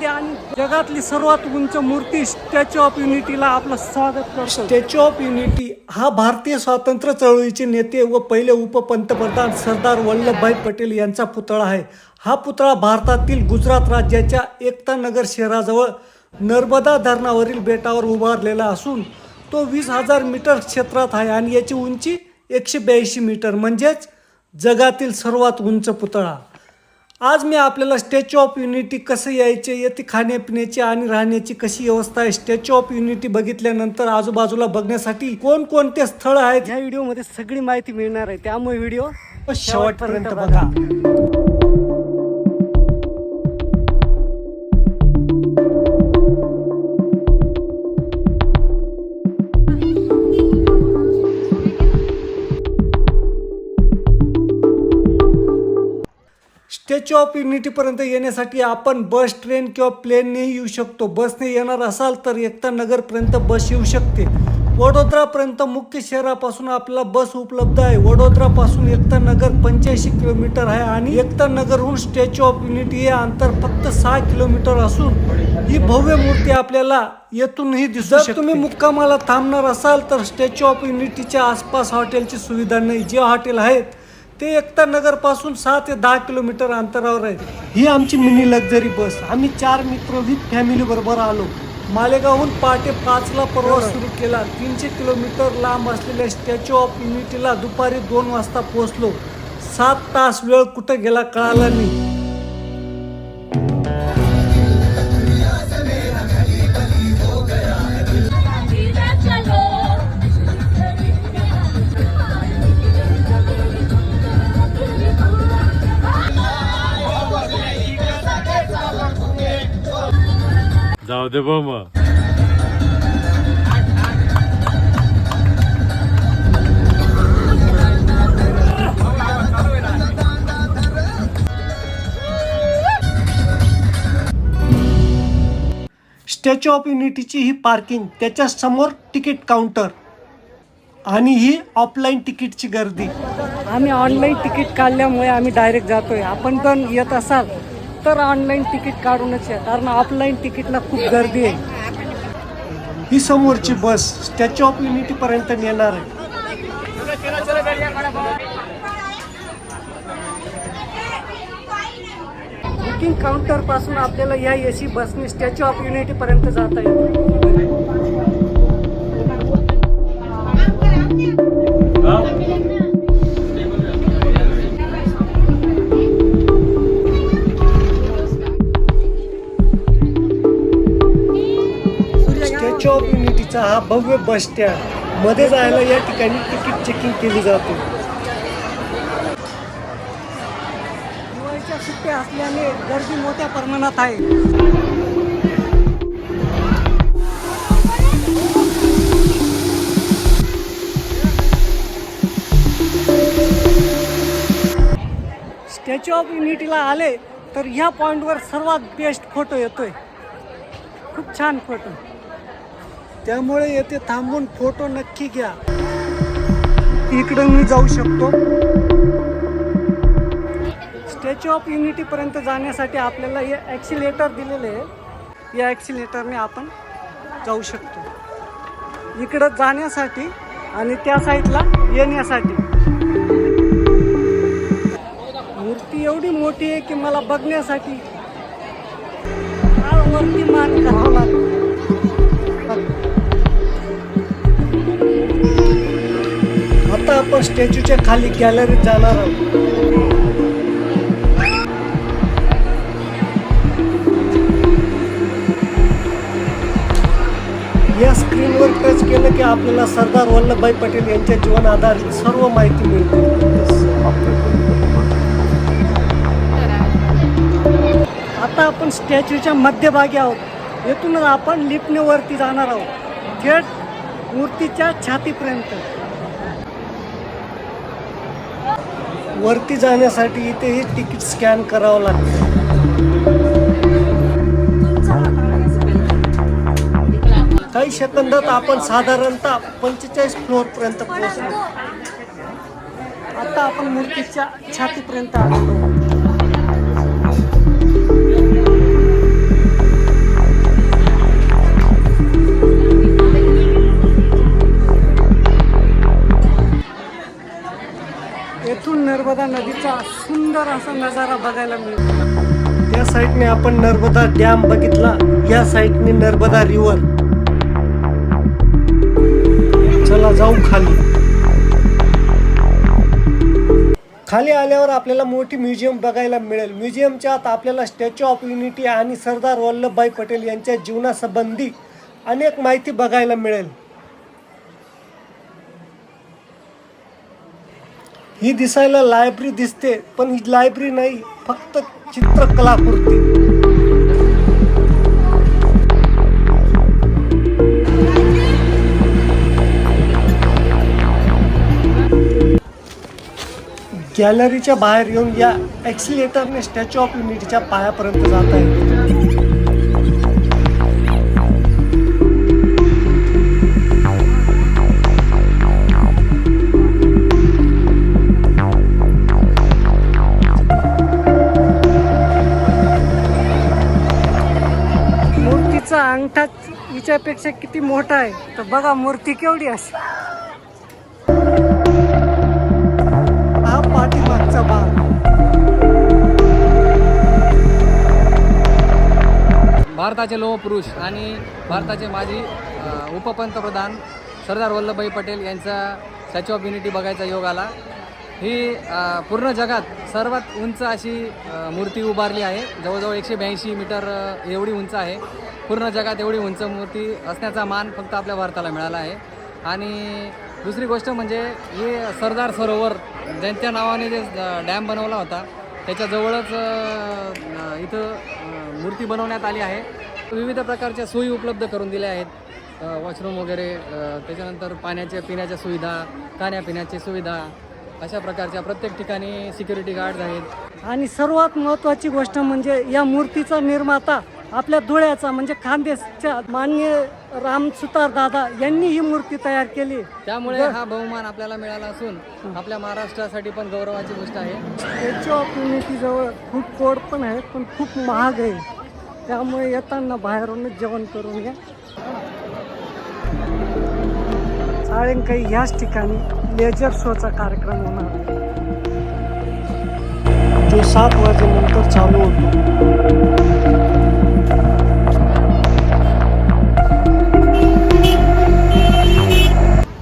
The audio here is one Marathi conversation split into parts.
मध्ये आणि जगातली सर्वात उंच मूर्ती स्टॅच्यू ऑफ युनिटीला आपलं स्वागत करतो. स्टॅच्यू ऑफ युनिटी हा भारतीय स्वातंत्र्य चळवळीचे नेते व पहिले उपपंतप्रधान सरदार वल्लभभाई पटेल यांचा पुतळा आहे. हा पुतळा भारतातील गुजरात राज्याच्या एकता नगर शहराजवळ नर्मदा धरणावरील बेटावर उभारलेला असून तो वीस हजार मीटर क्षेत्रात आहे आणि याची उंची एकशे ब्याऐंशी मीटर. म्हणजेच जगातील सर्वात उंच पुतळा. आज मी आपल्याला स्टॅच्यू ऑफ युनिटी कसं यायचे येथे खाण्यापिण्याची आणि राहण्याची कशी व्यवस्था आहे? स्टॅच्यू ऑफ युनिटी बघितल्यानंतर आजूबाजूला बघण्यासाठी कोणकोणते स्थळ आहेत? ह्या व्हिडिओमध्ये सगळी माहिती मिळणार आहे. त्यामुळे व्हिडिओ शेवटपर्यंत बघा. स्टॅच्यू ऑफ युनिटीपर्यंत येण्यासाठी आपण बस ट्रेन किंवा प्लेननेही येऊ शकतो. बसने येणार असाल तर एकता नगरपर्यंत बस येऊ शकते. वडोदरापर्यंत मुख्य शहरापासून आपल्याला बस उपलब्ध आहे. वडोदरापासून एकता नगर पंच्याऐंशी किलोमीटर आहे आणि एकता नगरहून स्टॅच्यू ऑफ युनिटी हे अंतर फक्त सहा किलोमीटर असून ही भव्य मूर्ती आपल्याला येथूनही दिसू जर तुम्ही मुक्कामाला थांबणार असाल तर स्टॅच्यू ऑफ युनिटीच्या आसपास हॉटेलची सुविधा नाही. जे हॉटेल आहेत ते एकता नगरपासून सहा ते दहा किलोमीटर अंतरावर आहे. ही आमची मिनी लक्झरी बस. आम्ही चार मित्र विथ फॅमिली बरोबर आलो. मालेगावहून पहाटे पाचला प्रवास सुरू केला. तीनशे किलोमीटर लांब असलेल्या स्टॅच्यू ऑफ युनिटीला दुपारी दोन वाजता पोहोचलो. सात तास वेळ कुठं गेला कळाला नाही. जाऊ दे बा मग स्टॅच्यू ऑफ युनिटीची ही पार्किंग त्याच्यासमोर तिकीट काउंटर आणि ही ऑफलाईन तिकीटची गर्दी. आम्ही ऑनलाईन तिकीट काढल्यामुळे आम्ही डायरेक्ट जातोय. आपण पण येत असाल. तर ऑनलाईन तिकीट काढूनच या कारण ऑफलाईन तिकीटला खूप गर्दी आहे. ही समोरची बस स्टॅच्यू ऑफ युनिटी पर्यंत नेणार आहे. बुकिंग काउंटरपासून आपल्याला या एसी बसने स्टॅच्यू ऑफ युनिटी पर्यंत जाता येईल. स्टॅच्यू ऑफ युनिटीचा हा भव्य बस स्टँडमध्ये जायला या ठिकाणी तिकीट चेकिंग केली जाते. दिवाळीच्या सुट्ट्या असल्याने गर्दी मोठ्या प्रमाणात आहे. स्टॅच्यू ऑफ युनिटीला आले तर ह्या पॉइंटवर सर्वात बेस्ट फोटो येतोय. खूप छान फोटो त्यामुळे येथे थांबून फोटो नक्की घ्या. इकडं मी जाऊ शकतो. स्टॅच्यू ऑफ युनिटी पर्यंत जाण्यासाठी आपल्याला हे ॲक्सिलेटर दिलेले आहे. या ॲक्सिलेटरने आपण जाऊ शकतो. इकडं जाण्यासाठी आणि त्या साईडला येण्यासाठी. मूर्ती एवढी मोठी आहे की मला बघण्यासाठी फार वरती मान करावं लागतो स्टॅच्यूच्या खाली गॅलरीत जाणार आहोत. या स्क्रीनवर टच केलं की आपल्याला सरदार वल्लभभाई पटेल यांच्या जीवन आधारित सर्व माहिती मिळते. आता आपण स्टॅच्यूच्या मध्यभागी आहोत. येथूनच आपण लिफ्टने वरती जाणार आहोत. थेट मूर्तीच्या छातीपर्यंत. वरती जाण्यासाठी इथेही तिकीट स्कॅन करावं लागतं. काही सेकंदात आपण साधारणतः पंचेचाळीस फ्लोअर पर्यंत पोहोचलो. आता आपण मूर्तीच्या छातीपर्यंत आलो. सुंदर नजारा बघायला मिळतो. या साईडने आपण नर्मदा डॅम बघितला या साईडने नर्मदा रिव्हर चला जाऊ खाली. खाली आल्यावर आपल्याला मोठी म्युझियम बघायला मिळेल. म्युझियमच्या आत आपल्याला स्टॅच्यू ऑफ युनिटी आणि सरदार वल्लभभाई पटेल यांच्या जीवनासंबंधी अनेक माहिती बघायला मिळेल. ही दिसायला लायब्ररी दिसते पण ही लायब्ररी नाही फक्त चित्रकलाकृती गॅलरीच्या बाहेर येऊन या ॲक्सिलेटरने स्टॅच्यू ऑफ युनिटीच्या पायापर्यंत जात आहे. मूर्तीचा अंगठा हिच्यापेक्षा किती मोठा आहे? तर बघा मूर्ती केवढी अशी. हा पाठीमागचा भाग. भारताचे लोहपुरुष आणि भारताचे माजी उपपंतप्रधान सरदार वल्लभभाई पटेल यांचा स्टॅच्यू ऑफ युनिटी बघायचा योग आला. ही पूर्ण जगात सर्वात उंच अशी मूर्ती उभारली आहे. जवळजवळ एकशे ब्याऐंशी मीटर एवढी उंच आहे. पूर्ण जगात एवढी उंच मूर्ती असण्याचा मान फक्त आपल्या भारताला मिळाला आहे. आणि दुसरी गोष्ट म्हणजे हे सरदार सरोवर ज्यांच्या नावाने जे डॅम बनवला होता त्याच्याजवळच इथं मूर्ती बनवण्यात आली आहे. विविध प्रकारच्या सोयी उपलब्ध करून दिल्या आहेत. वॉशरूम वगैरे त्याच्यानंतर पाण्याच्या पिण्याच्या सुविधा खाण्यापिण्याची सुविधा अशा प्रकारच्या प्रत्येक ठिकाणी सिक्युरिटी गार्ड्स आहेत. आणि सर्वात महत्त्वाची गोष्ट म्हणजे या मूर्तीचा निर्माता आपल्या धुळ्याचा म्हणजे खानदेशच्या मान्य राम सुतार दादा यांनी ही मूर्ती तयार केली. त्यामुळे हा बहुमान आपल्याला मिळाला असून आपल्या महाराष्ट्रासाठी पण गौरवाची गोष्ट आहे. स्टॅच्यू ऑफ युनिटीजवळ खूप कोड पण आहेत पण खूप महाग आहे. त्यामुळे येताना बाहेरूनच जेवण करून घ्या. साळेंकाई ह्याच ठिकाणी लेजर शोचा कार्यक्रम होणार. आहे. जो सात वाजेनंतर चालू होतो.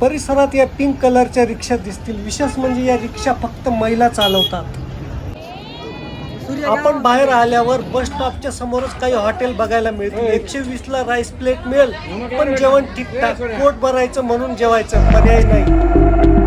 परिसरात या पिंक कलरच्या रिक्षा दिसतील. विशेष म्हणजे या रिक्षा फक्त महिला चालवतात. आपण बाहेर आल्यावर बस स्टॉपच्या समोरच काही हॉटेल बघायला मिळतील. एकशे वीस ला राईस प्लेट मिळेल. पण जेवण ठीकठाक. पोट भरायचं म्हणून जेवायचं. पर्याय नाही.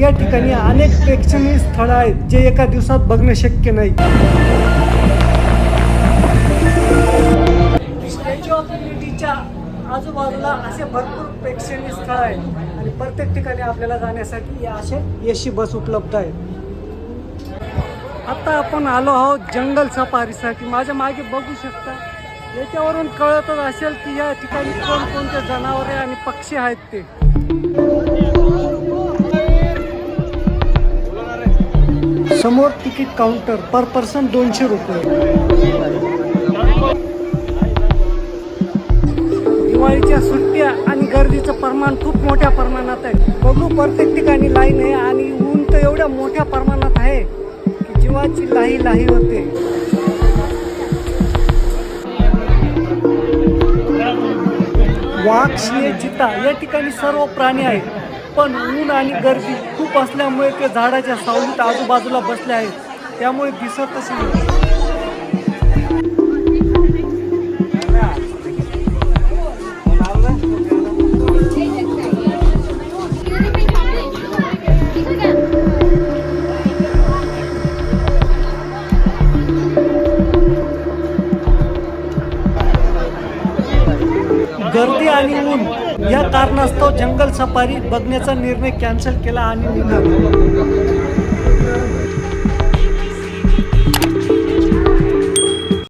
या ठिकाणी अनेक प्रेक्षणीय स्थळं आहेत जे एका दिवसात बघणं शक्य नाही. स्टॅच्यू ऑफ युनिटीच्या आजूबाजूला असे भरपूर प्रेक्षणीय स्थळ आहेत आणि प्रत्येक ठिकाणी आपल्याला जाण्यासाठी या असे एसी बस उपलब्ध आहेत. आता आपण आलो आहोत जंगल सफारीसाठी. माझ्या मागे बघू शकता याच्यावरून कळतच असेल की या ठिकाणी कोणकोणते जनावरे आणि पक्षी आहेत ते. समोर तिकीट काउंटर पर पर्सन दोनशे रुपये. दिवाळीच्या सुट्ट्या आणि गर्दीचं प्रमाण खूप मोठ्या प्रमाणात आहे. बघू प्रत्येक ठिकाणी लाईन आहे आणि ऊन तर एवढ्या मोठ्या प्रमाणात आहे की जीवाची लाही लाही होते. वाघ शिळे चिता या ठिकाणी सर्व प्राणी आहेत. पण ऊन आणि गर्दी खूप असल्यामुळे ते झाडाच्या सावलीत आजूबाजूला बसले आहेत. त्यामुळे दिसतच नाही. आणि ऊन. या कारणास्तव जंगल सफारी बघण्याचा निर्णय कॅन्सल केला आणि निघाला.